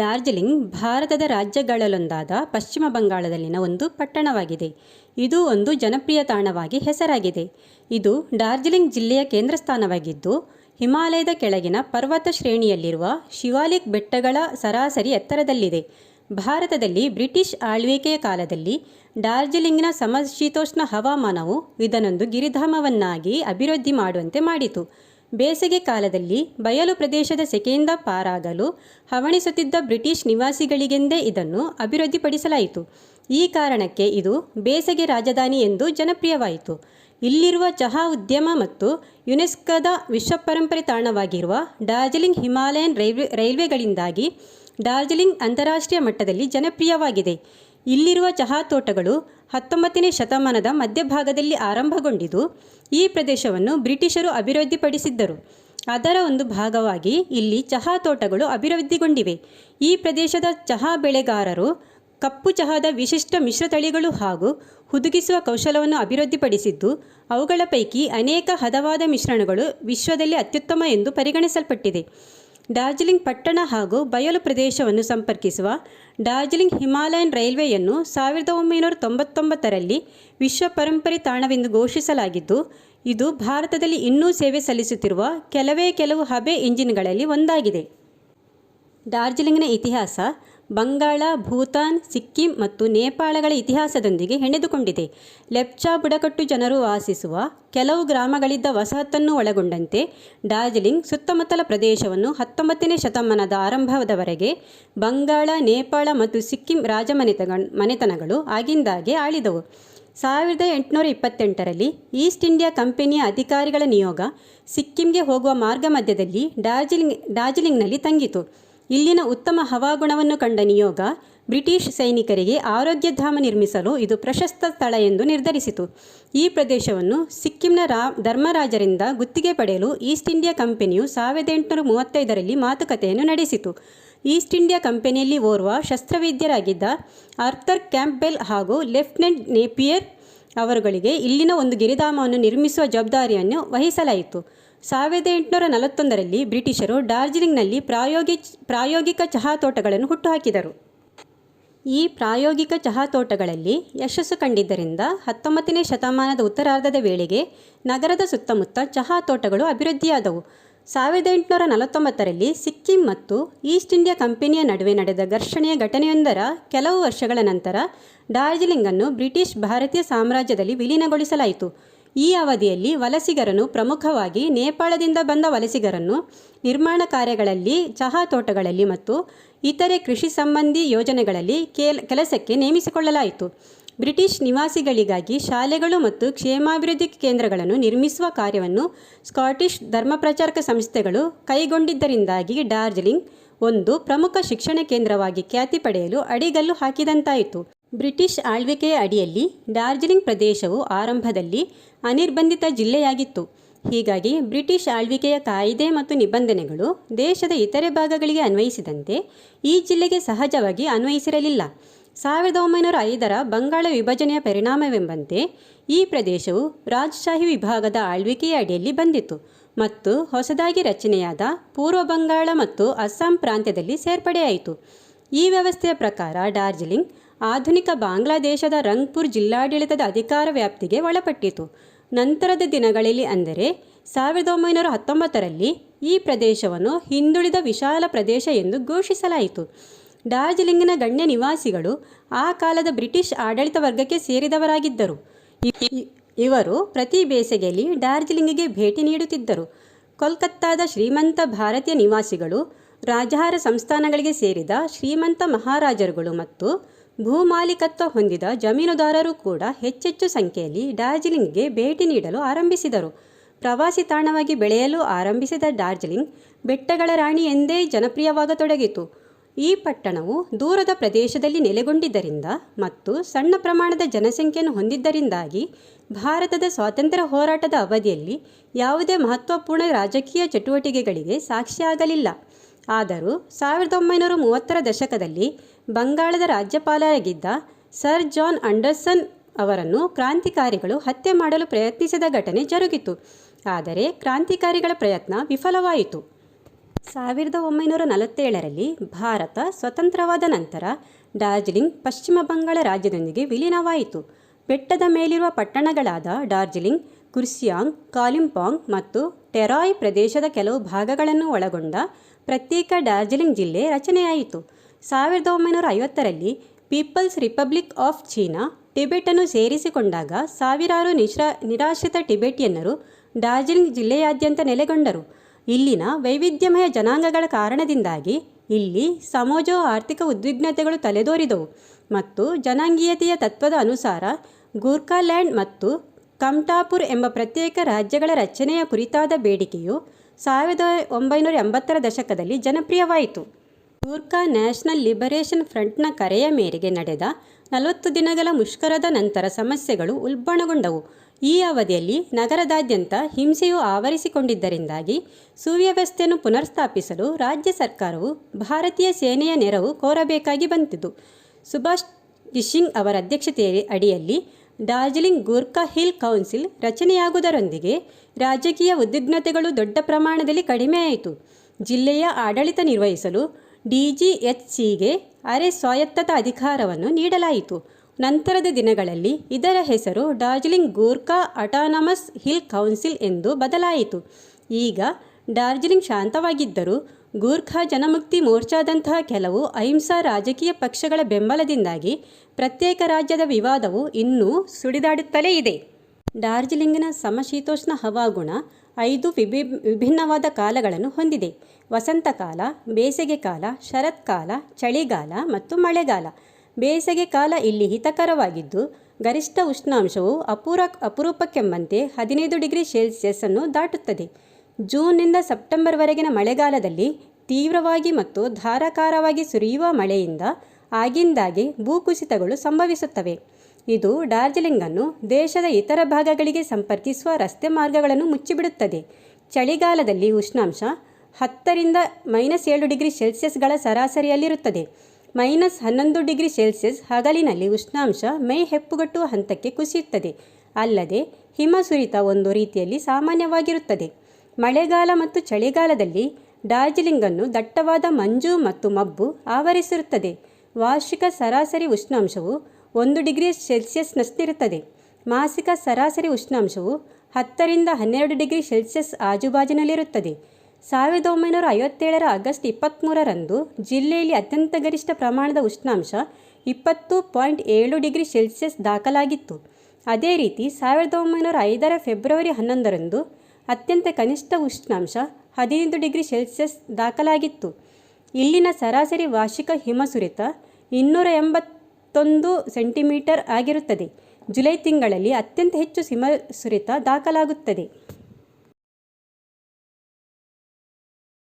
ಡಾರ್ಜಿಲಿಂಗ್ ಭಾರತದ ರಾಜ್ಯಗಳಲ್ಲೊಂದಾದ ಪಶ್ಚಿಮ ಬಂಗಾಳದಲ್ಲಿನ ಒಂದು ಪಟ್ಟಣವಾಗಿದೆ. ಇದು ಒಂದು ಜನಪ್ರಿಯ ತಾಣವಾಗಿ ಹೆಸರಾಗಿದೆ. ಇದು ಡಾರ್ಜಿಲಿಂಗ್ ಜಿಲ್ಲೆಯ ಕೇಂದ್ರ ಸ್ಥಾನವಾಗಿದ್ದು ಹಿಮಾಲಯದ ಕೆಳಗಿನ ಪರ್ವತ ಶ್ರೇಣಿಯಲ್ಲಿರುವ ಶಿವಾಲಿಕ್ ಬೆಟ್ಟಗಳ ಸರಾಸರಿ ಎತ್ತರದಲ್ಲಿದೆ. ಭಾರತದಲ್ಲಿ ಬ್ರಿಟಿಷ್ ಆಳ್ವಿಕೆಯ ಕಾಲದಲ್ಲಿ ಡಾರ್ಜಿಲಿಂಗ್ನ ಸಮಶೀತೋಷ್ಣ ಹವಾಮಾನವು ಇದನ್ನೊಂದು ಗಿರಿಧಾಮವನ್ನಾಗಿ ಅಭಿವೃದ್ಧಿ ಮಾಡುವಂತೆ ಮಾಡಿತು. ಬೇಸಿಗೆ ಕಾಲದಲ್ಲಿ ಬಯಲು ಪ್ರದೇಶದ ಸೆಕೆಯಿಂದ ಪಾರಾಗಲು ಹವಣಿಸುತ್ತಿದ್ದ ಬ್ರಿಟಿಷ್ ನಿವಾಸಿಗಳಿಗೆಂದೇ ಇದನ್ನು ಅಭಿವೃದ್ಧಿಪಡಿಸಲಾಯಿತು. ಈ ಕಾರಣಕ್ಕೆ ಇದು ಬೇಸಿಗೆ ರಾಜಧಾನಿ ಎಂದು ಜನಪ್ರಿಯವಾಯಿತು. ಇಲ್ಲಿರುವ ಚಹಾ ಉದ್ಯಮ ಮತ್ತು ಯುನೆಸ್ಕೋದ ವಿಶ್ವ ಪರಂಪರೆ ತಾಣವಾಗಿರುವ ಡಾರ್ಜಿಲಿಂಗ್ ಹಿಮಾಲಯನ್ ರೈಲ್ವೆ, ರೈಲ್ವೆಗಳಿಂದಾಗಿ ಡಾರ್ಜಿಲಿಂಗ್ ಅಂತಾರಾಷ್ಟ್ರೀಯ ಮಟ್ಟದಲ್ಲಿ ಜನಪ್ರಿಯವಾಗಿದೆ. ಇಲ್ಲಿರುವ ಚಹಾ ತೋಟಗಳು ಹತ್ತೊಂಬತ್ತನೇ ಶತಮಾನದ ಮಧ್ಯಭಾಗದಲ್ಲಿ ಆರಂಭಗೊಂಡಿದ್ದು, ಈ ಪ್ರದೇಶವನ್ನು ಬ್ರಿಟಿಷರು ಅಭಿವೃದ್ಧಿಪಡಿಸಿದ್ದರು. ಅದರ ಒಂದು ಭಾಗವಾಗಿ ಇಲ್ಲಿ ಚಹಾ ತೋಟಗಳು ಅಭಿವೃದ್ಧಿಗೊಂಡಿವೆ. ಈ ಪ್ರದೇಶದ ಚಹಾ ಬೆಳೆಗಾರರು ಕಪ್ಪು ಚಹಾದ ವಿಶಿಷ್ಟ ಮಿಶ್ರತಳಿಗಳು ಹಾಗೂ ಹುದುಗಿಸುವ ಕೌಶಲವನ್ನು ಅಭಿವೃದ್ಧಿಪಡಿಸಿದ್ದು, ಅವುಗಳ ಪೈಕಿ ಅನೇಕ ಹದವಾದ ಮಿಶ್ರಣಗಳು ವಿಶ್ವದಲ್ಲಿ ಅತ್ಯುತ್ತಮ ಎಂದು ಪರಿಗಣಿಸಲ್ಪಟ್ಟಿದೆ. ಡಾರ್ಜಿಲಿಂಗ್ ಪಟ್ಟಣ ಹಾಗೂ ಬಯಲು ಪ್ರದೇಶವನ್ನು ಸಂಪರ್ಕಿಸುವ ಡಾರ್ಜಿಲಿಂಗ್ ಹಿಮಾಲಯನ್ ರೈಲ್ವೆಯನ್ನು ಸಾವಿರದ ಒಂಬೈನೂರ ತೊಂಬತ್ತೊಂಬತ್ತರಲ್ಲಿ ವಿಶ್ವ ಪರಂಪರೆ ತಾಣವೆಂದು ಘೋಷಿಸಲಾಗಿದ್ದು, ಇದು ಭಾರತದಲ್ಲಿ ಇನ್ನೂ ಸೇವೆ ಸಲ್ಲಿಸುತ್ತಿರುವ ಕೆಲವೇ ಕೆಲವು ಹಬೆ ಇಂಜಿನ್ಗಳಲ್ಲಿ ಒಂದಾಗಿದೆ. ಡಾರ್ಜಿಲಿಂಗ್ನ ಇತಿಹಾಸ ಬಂಗಾಳ, ಭೂತಾನ್, ಸಿಕ್ಕಿಂ ಮತ್ತು ನೇಪಾಳಗಳ ಇತಿಹಾಸದೊಂದಿಗೆ ಹೆಣೆದುಕೊಂಡಿದೆ. ಲೆಪ್ಚಾ ಬುಡಕಟ್ಟು ಜನರು ವಾಸಿಸುವ ಕೆಲವು ಗ್ರಾಮಗಳಿದ್ದ ವಸಾಹತನ್ನು ಒಳಗೊಂಡಂತೆ ಡಾರ್ಜಿಲಿಂಗ್ ಸುತ್ತಮುತ್ತಲ ಪ್ರದೇಶವನ್ನು ಹತ್ತೊಂಬತ್ತನೇ ಶತಮಾನದ ಆರಂಭದವರೆಗೆ ಬಂಗಾಳ, ನೇಪಾಳ ಮತ್ತು ಸಿಕ್ಕಿಂ ರಾಜಮನೆತ ಮನೆತನಗಳು ಆಗಿಂದಾಗೆ ಆಳಿದವು. ಸಾವಿರದ ಎಂಟುನೂರ ಇಪ್ಪತ್ತೆಂಟರಲ್ಲಿ ಈಸ್ಟ್ ಇಂಡಿಯಾ ಕಂಪನಿಯ ಅಧಿಕಾರಿಗಳ ನಿಯೋಗ ಸಿಕ್ಕಿಂಗೆ ಹೋಗುವ ಮಾರ್ಗ ಮಧ್ಯದಲ್ಲಿ ಡಾರ್ಜಿಲಿಂಗ್, ಡಾರ್ಜಿಲಿಂಗ್ನಲ್ಲಿ ತಂಗಿತು. ಇಲ್ಲಿನ ಉತ್ತಮ ಹವಾಗುಣವನ್ನು ಕಂಡ ನಿಯೋಗ ಬ್ರಿಟಿಷ್ ಸೈನಿಕರಿಗೆ ಆರೋಗ್ಯಧಾಮ ನಿರ್ಮಿಸಲು ಇದು ಪ್ರಶಸ್ತ ಸ್ಥಳ ಎಂದು ನಿರ್ಧರಿಸಿತು. ಈ ಪ್ರದೇಶವನ್ನು ಸಿಕ್ಕಿಂನ ರಾ, ಧರ್ಮರಾಜರಿಂದ ಗುತ್ತಿಗೆ ಪಡೆಯಲು ಈಸ್ಟ್ ಇಂಡಿಯಾ ಕಂಪನಿಯು ಸಾವಿರದ ಎಂಟುನೂರ ಮೂವತ್ತೈದರಲ್ಲಿ ಮಾತುಕತೆಯನ್ನು ನಡೆಸಿತು. ಈಸ್ಟ್ ಇಂಡಿಯಾ ಕಂಪನಿಯಲ್ಲಿ ಓರ್ವ ಶಸ್ತ್ರವೈದ್ಯರಾಗಿದ್ದ ಆರ್ಥರ್ ಕ್ಯಾಂಪ್ಬೆಲ್ ಹಾಗೂ ಲೆಫ್ಟಿನೆಂಟ್ ನೇಪಿಯರ್ ಅವರುಗಳಿಗೆ ಇಲ್ಲಿನ ಒಂದು ಗಿರಿಧಾಮವನ್ನು ನಿರ್ಮಿಸುವ ಜವಾಬ್ದಾರಿಯನ್ನು ವಹಿಸಲಾಯಿತು. ಸಾವಿರದ ಎಂಟುನೂರ ನಲವತ್ತೊಂದರಲ್ಲಿ ಬ್ರಿಟಿಷರು ಡಾರ್ಜಿಲಿಂಗ್ನಲ್ಲಿ ಪ್ರಾಯೋಗಿ, ಪ್ರಾಯೋಗಿಕ ಚಹಾ ತೋಟಗಳನ್ನು ಹುಟ್ಟುಹಾಕಿದರು. ಈ ಪ್ರಾಯೋಗಿಕ ಚಹಾ ತೋಟಗಳಲ್ಲಿ ಯಶಸ್ಸು ಕಂಡಿದ್ದರಿಂದ ಹತ್ತೊಂಬತ್ತನೇ ಶತಮಾನದ ಉತ್ತರಾರ್ಧದ ವೇಳೆಗೆ ನಗರದ ಸುತ್ತಮುತ್ತ ಚಹಾ ತೋಟಗಳು ಅಭಿವೃದ್ಧಿಯಾದವು. ಸಾವಿರದ ಎಂಟುನೂರ ನಲವತ್ತೊಂಬತ್ತರಲ್ಲಿ ಸಿಕ್ಕಿಂ ಮತ್ತು ಈಸ್ಟ್ ಇಂಡಿಯಾ ಕಂಪನಿಯ ನಡುವೆ ನಡೆದ ಘರ್ಷಣೆಯ ಘಟನೆಯೊಂದರ ಕೆಲವು ವರ್ಷಗಳ ನಂತರ ಡಾರ್ಜಿಲಿಂಗನ್ನು ಬ್ರಿಟಿಷ್ ಭಾರತೀಯ ಸಾಮ್ರಾಜ್ಯದಲ್ಲಿ ವಿಲೀನಗೊಳಿಸಲಾಯಿತು. ಈ ಅವಧಿಯಲ್ಲಿ ವಲಸಿಗರನ್ನು ಪ್ರಮುಖವಾಗಿ ನೇಪಾಳದಿಂದ ಬಂದ ವಲಸಿಗರನ್ನು ನಿರ್ಮಾಣ ಕಾರ್ಯಗಳಲ್ಲಿ, ಚಹಾ ತೋಟಗಳಲ್ಲಿ ಮತ್ತು ಇತರೆ ಕೃಷಿ ಸಂಬಂಧಿ ಯೋಜನೆಗಳಲ್ಲಿ ಕೇಲ್, ಕೆಲಸಕ್ಕೆ ನೇಮಿಸಿಕೊಳ್ಳಲಾಯಿತು. ಬ್ರಿಟಿಷ್ ನಿವಾಸಿಗಳಿಗಾಗಿ ಶಾಲೆಗಳು ಮತ್ತು ಕ್ಷೇಮಾಭಿವೃದ್ಧಿ ಕೇಂದ್ರಗಳನ್ನು ನಿರ್ಮಿಸುವ ಕಾರ್ಯವನ್ನು ಸ್ಕಾಟಿಷ್ ಧರ್ಮಪ್ರಚಾರಕ ಸಂಸ್ಥೆಗಳು ಕೈಗೊಂಡಿದ್ದರಿಂದಾಗಿ ಡಾರ್ಜಿಲಿಂಗ್ ಒಂದು ಪ್ರಮುಖ ಶಿಕ್ಷಣ ಕೇಂದ್ರವಾಗಿ ಖ್ಯಾತಿ ಪಡೆಯಲು ಅಡಿಗಲ್ಲು ಹಾಕಿದಂತಾಯಿತು. ಬ್ರಿಟಿಷ್ ಆಳ್ವಿಕೆಯ ಅಡಿಯಲ್ಲಿ ಡಾರ್ಜಿಲಿಂಗ್ ಪ್ರದೇಶವು ಆರಂಭದಲ್ಲಿ ಅನಿರ್ಬಂಧಿತ ಜಿಲ್ಲೆಯಾಗಿತ್ತು. ಹೀಗಾಗಿ ಬ್ರಿಟಿಷ್ ಆಳ್ವಿಕೆಯ ಕಾಯಿದೆ ಮತ್ತು ನಿಬಂಧನೆಗಳು ದೇಶದ ಇತರೆ ಭಾಗಗಳಿಗೆ ಅನ್ವಯಿಸಿದಂತೆ ಈ ಜಿಲ್ಲೆಗೆ ಸಹಜವಾಗಿ ಅನ್ವಯಿಸಿರಲಿಲ್ಲ. ಸಾವಿರದ ಒಂಬೈನೂರ ಐದರ ಬಂಗಾಳ ವಿಭಜನೆಯ ಪರಿಣಾಮವೆಂಬಂತೆ ಈ ಪ್ರದೇಶವು ರಾಜಶಾಹಿ ವಿಭಾಗದ ಆಳ್ವಿಕೆಯ ಅಡಿಯಲ್ಲಿ ಬಂದಿತು ಮತ್ತು ಹೊಸದಾಗಿ ರಚನೆಯಾದ ಪೂರ್ವ ಬಂಗಾಳ ಮತ್ತು ಅಸ್ಸಾಂ ಪ್ರಾಂತ್ಯದಲ್ಲಿ ಸೇರ್ಪಡೆಯಾಯಿತು. ಈ ವ್ಯವಸ್ಥೆಯ ಪ್ರಕಾರ ಡಾರ್ಜಿಲಿಂಗ್ ಆಧುನಿಕ ಬಾಂಗ್ಲಾದೇಶದ ರಂಗ್ಪುರ್ ಜಿಲ್ಲಾಡಳಿತದ ಅಧಿಕಾರ ವ್ಯಾಪ್ತಿಗೆ ಒಳಪಟ್ಟಿತು. ನಂತರದ ದಿನಗಳಲ್ಲಿ ಅಂದರೆ ಸಾವಿರದ ಒಂಬೈನೂರ ಹತ್ತೊಂಬತ್ತರಲ್ಲಿ ಈ ಪ್ರದೇಶವನ್ನು ಹಿಂದುಳಿದ ವಿಶಾಲ ಪ್ರದೇಶ ಎಂದು ಘೋಷಿಸಲಾಯಿತು. ಡಾರ್ಜಿಲಿಂಗ್ನ ಗಣ್ಯ ನಿವಾಸಿಗಳು ಆ ಕಾಲದ ಬ್ರಿಟಿಷ್ ಆಡಳಿತ ವರ್ಗಕ್ಕೆ ಸೇರಿದವರಾಗಿದ್ದರು. ಇವರು ಪ್ರತಿ ಬೇಸಿಗೆಯಲ್ಲಿ ಡಾರ್ಜಿಲಿಂಗ್ಗೆ ಭೇಟಿ ನೀಡುತ್ತಿದ್ದರು. ಕೋಲ್ಕತ್ತಾದ ಶ್ರೀಮಂತ ಭಾರತೀಯ ನಿವಾಸಿಗಳು, ರಾಜಹಾರ ಸಂಸ್ಥಾನಗಳಿಗೆ ಸೇರಿದ ಶ್ರೀಮಂತ ಮಹಾರಾಜರುಗಳು ಮತ್ತು ಭೂಮಾಲೀಕತ್ವ ಹೊಂದಿದ ಜಮೀನುದಾರರು ಕೂಡ ಹೆಚ್ಚೆಚ್ಚು ಸಂಖ್ಯೆಯಲ್ಲಿ ಡಾರ್ಜಿಲಿಂಗ್ಗೆ ಭೇಟಿ ನೀಡಲು ಆರಂಭಿಸಿದರು. ಪ್ರವಾಸಿ ತಾಣವಾಗಿ ಬೆಳೆಯಲು ಆರಂಭಿಸಿದ ಡಾರ್ಜಿಲಿಂಗ್ ಬೆಟ್ಟಗಳ ರಾಣಿ ಎಂದೇ ಜನಪ್ರಿಯವಾಗತೊಡಗಿತು. ಈ ಪಟ್ಟಣವು ದೂರದ ಪ್ರದೇಶದಲ್ಲಿ ನೆಲೆಗೊಂಡಿದ್ದರಿಂದ ಮತ್ತು ಸಣ್ಣ ಪ್ರಮಾಣದ ಜನಸಂಖ್ಯೆಯನ್ನು ಹೊಂದಿದ್ದರಿಂದಾಗಿ ಭಾರತದ ಸ್ವಾತಂತ್ರ್ಯ ಹೋರಾಟದ ಅವಧಿಯಲ್ಲಿ ಯಾವುದೇ ಮಹತ್ವಪೂರ್ಣ ರಾಜಕೀಯ ಚಟುವಟಿಕೆಗಳಿಗೆ ಸಾಕ್ಷಿಯಾಗಲಿಲ್ಲ. ಆದರೂ ಸಾವಿರದ ಒಂಬೈನೂರ ಮೂವತ್ತರ ದಶಕದಲ್ಲಿ ಬಂಗಾಳದ ರಾಜ್ಯಪಾಲರಾಗಿದ್ದ ಸರ್ ಜಾನ್ ಅಂಡರ್ಸನ್ ಅವರನ್ನು ಕ್ರಾಂತಿಕಾರಿಗಳು ಹತ್ಯೆ ಮಾಡಲು ಪ್ರಯತ್ನಿಸಿದ ಘಟನೆ ಜರುಗಿತು. ಆದರೆ ಕ್ರಾಂತಿಕಾರಿಗಳ ಪ್ರಯತ್ನ ವಿಫಲವಾಯಿತು. ಸಾವಿರದ ಒಂಬೈನೂರ ನಲವತ್ತೇಳರಲ್ಲಿ ಭಾರತ ಸ್ವತಂತ್ರವಾದ ನಂತರ ಡಾರ್ಜಿಲಿಂಗ್ ಪಶ್ಚಿಮ ಬಂಗಾಳ ರಾಜ್ಯದೊಂದಿಗೆ ವಿಲೀನವಾಯಿತು. ಬೆಟ್ಟದ ಮೇಲಿರುವ ಪಟ್ಟಣಗಳಾದ ಡಾರ್ಜಿಲಿಂಗ್ ಕುರ್ಸಿಯಾಂಗ್, ಕಾಲಿಂಪಾಂಗ್ ಮತ್ತು ಟೆರಾಯ್ ಪ್ರದೇಶದ ಕೆಲವು ಭಾಗಗಳನ್ನು ಒಳಗೊಂಡ ಪ್ರತ್ಯೇಕ ಡಾರ್ಜಿಲಿಂಗ್ ಜಿಲ್ಲೆ ರಚನೆಯಾಯಿತು. ಸಾವಿರದ ಒಂಬೈನೂರ ಐವತ್ತರಲ್ಲಿ ಪೀಪಲ್ಸ್ ರಿಪಬ್ಲಿಕ್ ಆಫ್ ಚೀನಾ ಟಿಬೆಟನ್ನು ಸೇರಿಸಿಕೊಂಡಾಗ ಸಾವಿರಾರು ನಿಶ್ರಾ, ನಿರಾಶ್ರಿತ ಟಿಬೆಟಿಯನ್ನರು ಡಾರ್ಜಿಲಿಂಗ್ ಜಿಲ್ಲೆಯಾದ್ಯಂತ ನೆಲೆಗೊಂಡರು. ಇಲ್ಲಿನ ವೈವಿಧ್ಯಮಯ ಜನಾಂಗಗಳ ಕಾರಣದಿಂದಾಗಿ ಇಲ್ಲಿ ಸಮೋಜೋ ಆರ್ಥಿಕ ಉದ್ವಿಗ್ನತೆಗಳು ತಲೆದೋರಿದವು ಮತ್ತು ಜನಾಂಗೀಯತೆಯ ತತ್ವದ ಅನುಸಾರ ಗೂರ್ಖಾಲ್ಯಾಂಡ್ ಮತ್ತು ಕಮ್ಟಾಪುರ್ ಎಂಬ ಪ್ರತ್ಯೇಕ ರಾಜ್ಯಗಳ ರಚನೆಯ ಕುರಿತಾದ ಬೇಡಿಕೆಯು ಸಾವಿರದ ಒಂಬೈನೂರ ಎಂಬತ್ತರ ದಶಕದಲ್ಲಿ ಜನಪ್ರಿಯವಾಯಿತು. ಗೂರ್ಖಾ ನ್ಯಾಷನಲ್ ಲಿಬರೇಷನ್ ಫ್ರಂಟ್ನ ಕರೆಯ ಮೇರೆಗೆ ನಡೆದ ನಲವತ್ತು ದಿನಗಳ ಮುಷ್ಕರದ ನಂತರ ಸಮಸ್ಯೆಗಳು ಉಲ್ಬಣಗೊಂಡವು. ಈ ಅವಧಿಯಲ್ಲಿ ನಗರದಾದ್ಯಂತ ಹಿಂಸೆಯು ಆವರಿಸಿಕೊಂಡಿದ್ದರಿಂದಾಗಿ ಸುವ್ಯವಸ್ಥೆಯನ್ನು ಪುನರ್ಸ್ಥಾಪಿಸಲು ರಾಜ್ಯ ಸರ್ಕಾರವು ಭಾರತೀಯ ಸೇನೆಯ ನೆರವು ಕೋರಬೇಕಾಗಿ ಬಂತಿತು ಸುಭಾಷ್ ಕಿಶಿಂಗ್ ಅವರ ಅಧ್ಯಕ್ಷತೆಯ ಅಡಿಯಲ್ಲಿ ಡಾರ್ಜಿಲಿಂಗ್ ಗೂರ್ಖಾ ಹಿಲ್ ಕೌನ್ಸಿಲ್ ರಚನೆಯಾಗುವುದರೊಂದಿಗೆ ರಾಜಕೀಯ ಉದ್ವಿಗ್ನತೆಗಳು ದೊಡ್ಡ ಪ್ರಮಾಣದಲ್ಲಿ ಕಡಿಮೆಯಾಯಿತು ಜಿಲ್ಲೆಯ ಆಡಳಿತ ನಿರ್ವಹಿಸಲು ಡಿಜಿಎಚ್ಸಿಗೆ ಅರೆ ಸ್ವಾಯತ್ತತ ಅಧಿಕಾರವನ್ನು ನೀಡಲಾಯಿತು. ನಂತರದ ದಿನಗಳಲ್ಲಿ ಇದರ ಹೆಸರು Darjeeling Gorkha autonomous hill council ಎಂದು ಬದಲಾಯಿತು. ಈಗ ಡಾರ್ಜಿಲಿಂಗ್ ಶಾಂತವಾಗಿದ್ದರೂ ಗೂರ್ಖಾ ಜನಮುಕ್ತಿ ಮೋರ್ಚಾದಂತಹ ಕೆಲವು ಅಹಿಂಸಾ ರಾಜಕೀಯ ಪಕ್ಷಗಳ ಬೆಂಬಲದಿಂದಾಗಿ ಪ್ರತ್ಯೇಕ ರಾಜ್ಯದ ವಿವಾದವು ಇನ್ನೂ ಸುಡಿದಾಡುತ್ತಲೇ ಇದೆ. ಡಾರ್ಜಿಲಿಂಗ್ನ ಸಮಶೀತೋಷ್ಣ ಹವಾಗುಣ ಐದು ವಿಭಿ ವಿಭಿನ್ನವಾದ ಕಾಲಗಳನ್ನು ಹೊಂದಿದೆ. ವಸಂತಕಾಲ, ಬೇಸಿಗೆ ಕಾಲ, ಶರತ್ಕಾಲ, ಚಳಿಗಾಲ ಮತ್ತು ಮಳೆಗಾಲ. ಬೇಸಿಗೆ ಕಾಲ ಇಲ್ಲಿ ಹಿತಕರವಾಗಿದ್ದು, ಗರಿಷ್ಠ ಉಷ್ಣಾಂಶವು ಅಪೂರ ಅಪರೂಪಕ್ಕೆಂಬಂತೆ ಹದಿನೈದು ಡಿಗ್ರಿ ಸೆಲ್ಸಿಯಸ್ ಅನ್ನು ದಾಟುತ್ತದೆ. ಜೂನ್ನಿಂದ ಸೆಪ್ಟೆಂಬರ್ವರೆಗಿನ ಮಳೆಗಾಲದಲ್ಲಿ ತೀವ್ರವಾಗಿ ಮತ್ತು ಧಾರಾಕಾರವಾಗಿ ಸುರಿಯುವ ಮಳೆಯಿಂದ ಆಗಿಂದಾಗೆ ಭೂಕುಸಿತಗಳು ಸಂಭವಿಸುತ್ತವೆ. ಇದು ಡಾರ್ಜಿಲಿಂಗನ್ನು ದೇಶದ ಇತರ ಭಾಗಗಳಿಗೆ ಸಂಪರ್ಕಿಸುವ ರಸ್ತೆ ಮಾರ್ಗಗಳನ್ನು ಮುಚ್ಚಿಬಿಡುತ್ತದೆ. ಚಳಿಗಾಲದಲ್ಲಿ ಉಷ್ಣಾಂಶ ಹತ್ತರಿಂದ ಮೈನಸ್ ಏಳು ಡಿಗ್ರಿ ಸೆಲ್ಸಿಯಸ್ಗಳ ಸರಾಸರಿಯಲ್ಲಿರುತ್ತದೆ. ಮೈನಸ್ ಹನ್ನೊಂದು ಡಿಗ್ರಿ ಸೆಲ್ಸಿಯಸ್ ಹಗಲಿನಲ್ಲಿ ಉಷ್ಣಾಂಶ ಮೈ ಹೆಪ್ಪುಗಟ್ಟುವ ಹಂತಕ್ಕೆ ಕುಸಿಯುತ್ತದೆ. ಅಲ್ಲದೆ ಹಿಮ ಸುರಿತ ಒಂದು ರೀತಿಯಲ್ಲಿ ಸಾಮಾನ್ಯವಾಗಿರುತ್ತದೆ. ಮಳೆಗಾಲ ಮತ್ತು ಚಳಿಗಾಲದಲ್ಲಿ ಡಾರ್ಜಿಲಿಂಗನ್ನು ದಟ್ಟವಾದ ಮಂಜು ಮತ್ತು ಮಬ್ಬು ಆವರಿಸಿರುತ್ತದೆ. ವಾರ್ಷಿಕ ಸರಾಸರಿ ಉಷ್ಣಾಂಶವು ಒಂದು ಡಿಗ್ರಿ ಸೆಲ್ಸಿಯಸ್ನಷ್ಟಿರುತ್ತದೆ ಮಾಸಿಕ ಸರಾಸರಿ ಉಷ್ಣಾಂಶವು ಹತ್ತರಿಂದ ಹನ್ನೆರಡು ಡಿಗ್ರಿ ಸೆಲ್ಸಿಯಸ್ ಆಜುಬಾಜಿನಲ್ಲಿರುತ್ತದೆ. ಸಾವಿರದ ಒಂಬೈನೂರ ಐವತ್ತೇಳರ ಆಗಸ್ಟ್ ಇಪ್ಪತ್ತ್ಮೂರರಂದು ಜಿಲ್ಲೆಯಲ್ಲಿ ಅತ್ಯಂತ ಗರಿಷ್ಠ ಪ್ರಮಾಣದ ಉಷ್ಣಾಂಶ ಇಪ್ಪತ್ತು ಪಾಯಿಂಟ್ ಏಳು ಡಿಗ್ರಿ ಸೆಲ್ಸಿಯಸ್ ದಾಖಲಾಗಿತ್ತು. ಅದೇ ರೀತಿ ಸಾವಿರದ ಒಂಬೈನೂರ ಐದರ ಫೆಬ್ರವರಿ ಹನ್ನೊಂದರಂದು ಅತ್ಯಂತ ಕನಿಷ್ಠ ಉಷ್ಣಾಂಶ ಹದಿನೈದು ಡಿಗ್ರಿ ಸೆಲ್ಸಿಯಸ್ ದಾಖಲಾಗಿತ್ತು. ಇಲ್ಲಿನ ಸರಾಸರಿ ವಾರ್ಷಿಕ ಹಿಮಸುರಿತ ಇನ್ನೂರ ಎಂಬತ್ತೊಂದು ಸೆಂಟಿಮೀಟರ್ ಆಗಿರುತ್ತದೆ. ಜುಲೈ ತಿಂಗಳಲ್ಲಿ ಅತ್ಯಂತ ಹೆಚ್ಚು ಹಿಮಸುರಿತ ದಾಖಲಾಗುತ್ತದೆ.